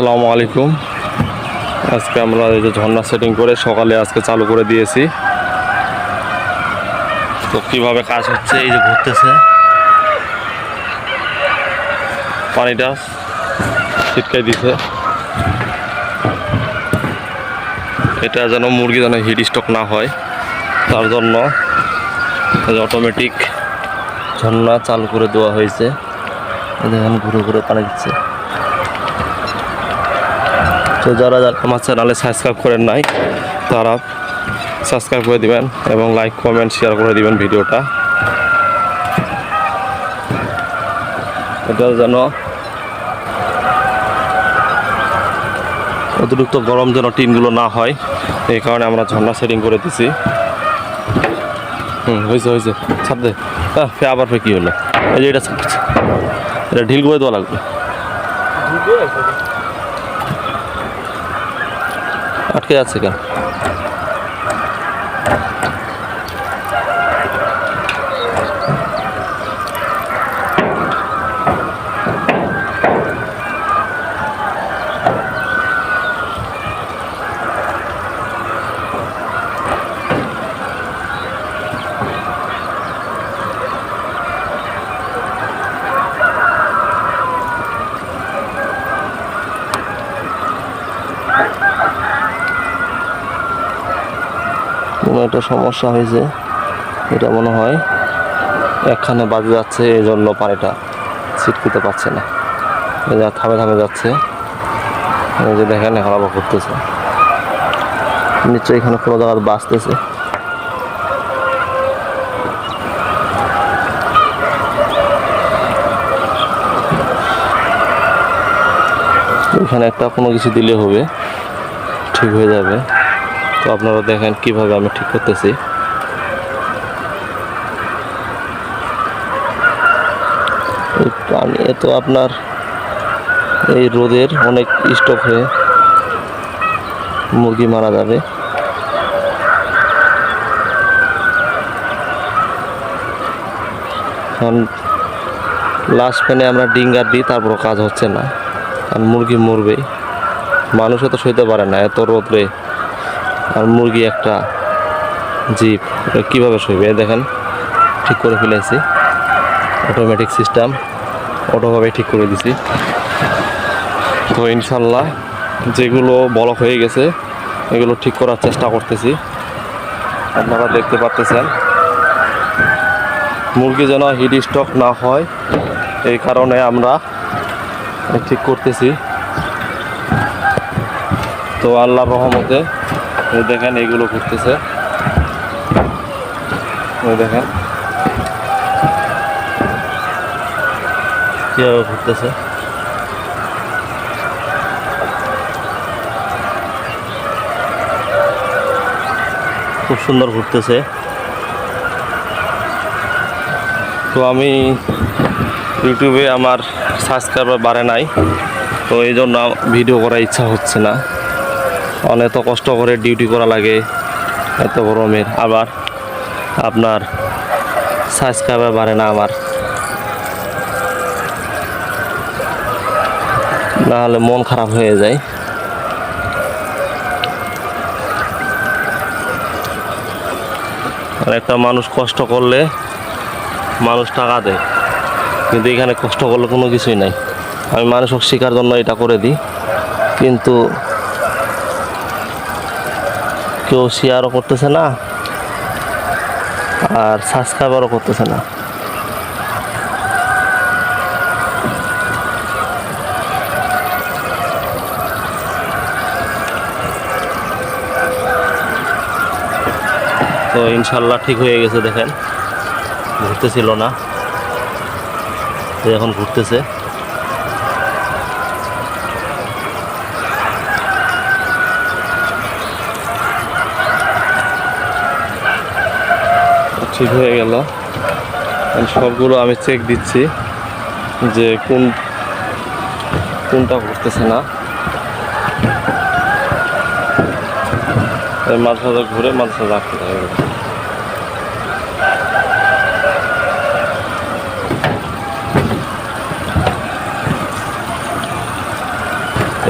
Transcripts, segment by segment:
আসসালামু আলাইকুম। আজকে আমরা এই যে ঝর্ণা সেটিং করে সকালে আজকে চালু করে দিয়েছি। তো কীভাবে কাজ হচ্ছে, এই যে ঘুরতেছে। পানিটা ছিটকাই দিছে। এটা যেন মুরগি যেন হিট স্টক না হয়। তার জন্য অটোমেটিক ঝর্ণা চালু করে দেওয়া হয়েছে। দেখেন ঘুরে ঘুরে পানি দিচ্ছে। তো যারা যারা আমার চ্যানেলে সাবস্ক্রাইব করেন নাই, তারা সাবস্ক্রাইব করে দিবেন এবং লাইক কমেন্ট শেয়ার করে দিবেন ভিডিওটা। এটা যেন অতিরিক্ত গরম যেন টিনগুলো না হয়, এই কারণে আমরা ঝর্ণা সেটিং করে দিছি। হুম, হয়েছে হয়েছে। ছাড় দে। হ্যাঁ আবার ফে, কী হলো? এই যে এটা। এটা ঢিল করে দেওয়া লাগবে। আটকে যাচ্ছে কেন? কোনো একটা সমস্যা হয়েছে, এটা মনে হয় একখানে বাজে যাচ্ছে এই জন্য পানিটা ছিটকিতে পারছে না। এই যা থামে থামে যাচ্ছে। এই যে দেখেন, এখন আবার করতেছে নিশ্চয়ই এখানে কোনো জায়গায় বাঁচতেছে। এখানে একটা কোনো কিছু দিলে হবে, ঠিক হয়ে যাবে। তো আপনারা দেখেন কীভাবে আমি ঠিক করতেছি। পানি তো আপনার এই রোদের অনেক স্টক হয়ে মুরগি মারা যাবে। কারণ লাস্ট ফ্যানে আমরা ডিঙ্গার দিই, তারপরও কাজ হচ্ছে না। কারণ মুরগি মরবেই। মানুষও তো সইতে পারে না, এত রোদরে আর মুরগি একটা জিপ কীভাবে এই দেখেন, ঠিক করে ফেলেছি অটোমেটিক সিস্টেম অটোভাবে ঠিক করে দিছি। তো ইনশাল্লাহ যেগুলো বলক হয়ে গেছে, এগুলো ঠিক করার চেষ্টা করতেছি। আপনারা দেখতে পারতেছেন। মুরগি যেন হিট স্টক না হয়, এই কারণে আমরা ঠিক করতেছি। তো আল্লাহর রহমতে দেখেন এইগুলো ঘুরতেছে। ওই দেখেন। কীভাবে ঘুরতেছে? খুব সুন্দর ঘুরতেছে। তো আমি ইউটিউবে আমার সাবস্ক্রাইবার বাড়ে নাই, তো এই জন্য ভিডিও করার ইচ্ছা হচ্ছে না। অনেক কষ্ট করে ডিউটি করা লাগে, এত গরমের। আবার আপনার সাবস্ক্রাইবার বাড়ে না আমার। না হলে মন খারাপ হয়ে যায়। একটা মানুষ কষ্ট করলে মানুষ টাকা দেয়। কিন্তু এখানে কষ্ট করলে কোনো কিছুই নাই। আমি মানুষক শেখার জন্য এটা করে দিই। কিন্তু কেউ শেয়ারও করতেছে না। আর সাবস্ক্রাইবারও করতেছে না। তো ইনশাল্লাহ ঠিক হয়ে গেছে দেখেন। ঘুরতেছিল না। এখন ঘুরতেছে। ঠিক হয়ে গেল। সবগুলো আমি চেক দিচ্ছি যে কোন, কোনটা ঘুরতেছে না। মাঝে মাঝে ঘুরে মাঝে মাঝে রাখতে হবে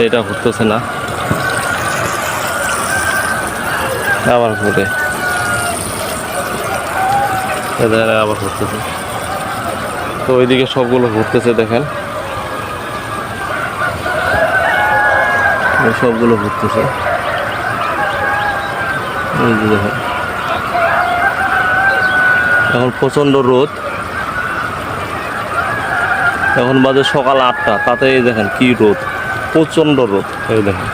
এটা ঘুরতেছে না। আবার ঘুরে। এদের আবার ঘুরতেছে। তো ওইদিকে সবগুলো ঘুরতেছে, দেখেন। সবগুলো ঘুরতেছে। এই এখন প্রচণ্ড রোদ। এখন বাজে সকাল আটটা। তাতে এই দেখেন কি রোদ। প্রচণ্ড রোদ। এই দেখেন।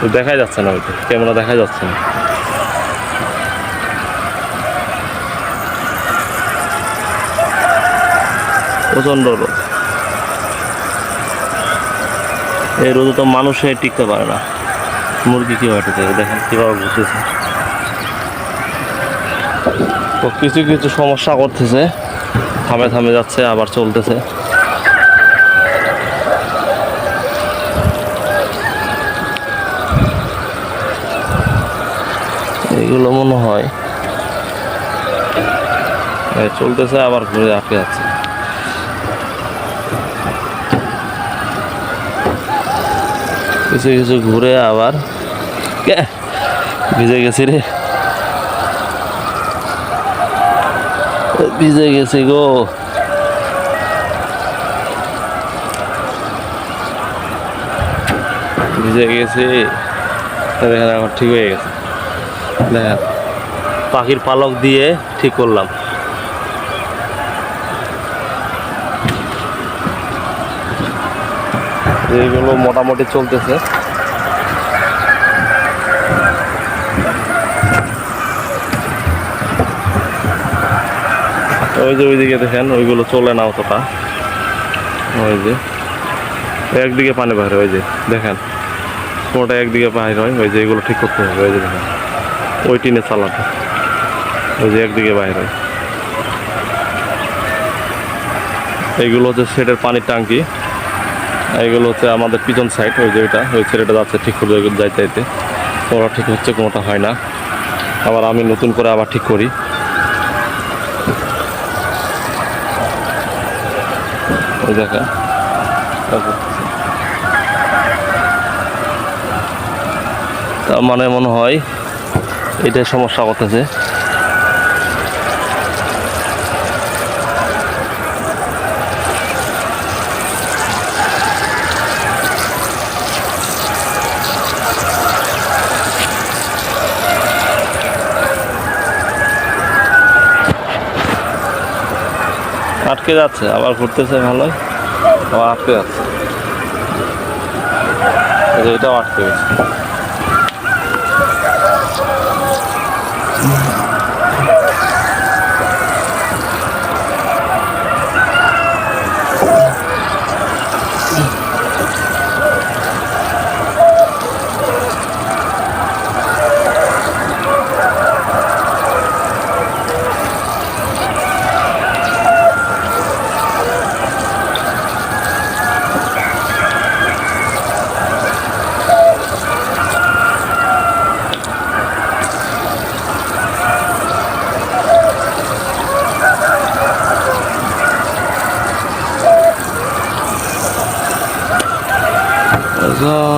তো দেখাই যাচ্ছে না ওইটা ক্যামেরা দেখা যাচ্ছে না। প্রচণ্ড রোদ। এই রোদে তো মানুষে টিকতে পারে না। মুরগি কীভাবে টিকে? দেখেন কীভাবে ঘুরতেছে। তো কিছু কিছু সমস্যা করতেছে। থামে থামে যাচ্ছে, আবার চলতেছে। এগুলো মনে হয় চলতেছে, আবার ঘুরে আটকে যাচ্ছে। কিছু কিছু ঘুরে আবার ভিজে গেছি রে। ভিজে গেছি গো। ভিজে গেছি। দেখেন এখন ঠিক হয়ে গেছে। দেখেন পাখির পালক দিয়ে ঠিক করলাম। এইগুলো মোটামুটি চলতেছে। ওই যে ওইদিকে দেখেন, ওইগুলো চলে না অতটা। ওই যে, একদিকে পানি বাইরে ওই যে দেখেন কোনোটা একদিকে বাইর হয়, ওই যে এগুলো ঠিক করতে হবে, ওই যে দেখেন, ওই টিনে চালাতে ওই যে একদিকে বাইর হয়। এইগুলো হচ্ছে সেটের পানির ট্যাঙ্কি। এইগুলো হচ্ছে আমাদের পিছন সাইড ওই যে ওইটা ওই ছেলেটা যাচ্ছে ঠিক করে যাইতে যাইতে ওরা ঠিক হচ্ছে কোনোটা হয় না। আবার আমি নতুন করে আবার ঠিক করি। ওই তারপর তার মানে মনে হয় এটাই সমস্যা করতেছে। আটকে যাচ্ছে আবার ঘুরতেছে ভালোই। আবার আটকে যাচ্ছে। এটাও আটকে গেছে।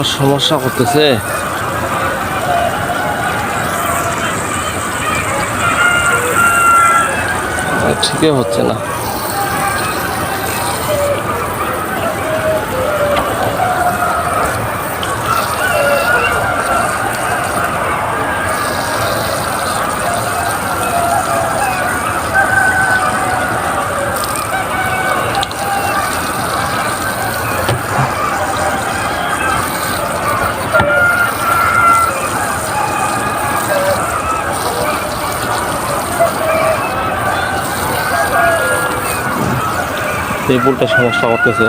সমস্যা করতেছে। ঠিকই হচ্ছে না। এই পুলটা সমস্যা করতেছে।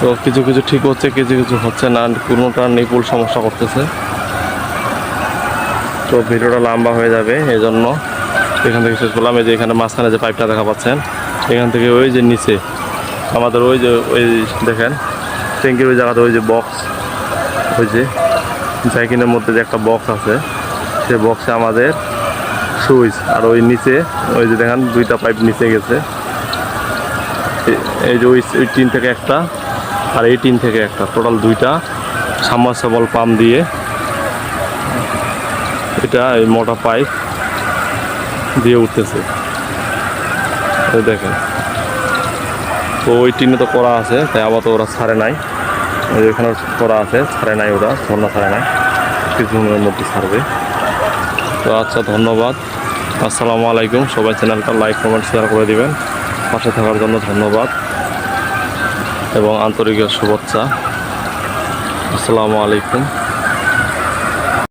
তো কিছু কিছু ঠিক হচ্ছে, কিছু কিছু হচ্ছে না, কোনোটা নিপুল সমস্যা করতেছে। তো ভিডিওটা লম্বা হয়ে যাবে এই জন্য এখান থেকে শেষ করলাম। এই যে এখানে মাঝখানে যে পাইপটা দেখা পাচ্ছেন, এখান থেকে ওই যে নিচে, আমাদের ওই যে, ওই দেখেন, ট্যাঙ্কির ওই জায়গাতে ওই যে বক্স ওই যে সাইকেলের মধ্যে যে একটা বক্স আছে সে বক্সে আমাদের সুইচ, আর ওই নিচে, ওই যে দেখেন দুইটা পাইপ নিচে গেছে। এই যে ওই ওই টিন থেকে একটা, আর এই টিন থেকে একটা, টোটাল দুইটা সামারসেবল পাম্প দিয়ে। এটা এই মোটা পাইপ দিয়ে উঠতেছে। দেখেন। তো ওই টিনে তো করা আছে, তাই আবার তো ওরা ছাড়ে নাই। ওই এখানে করা আছে, ছাড়ে নাই ওরা, ঝর্ণা ছাড়ে নাই। কিছুদিনের মধ্যে ছাড়বে। তো আচ্ছা ধন্যবাদ। আসসালামু আলাইকুম। সবাই চ্যানেলটা লাইক, কমেন্ট শেয়ার করে দিবেন। পাশে থাকার জন্য ধন্যবাদ এবং আন্তরিক শুভেচ্ছা। আসসালামু আলাইকুম।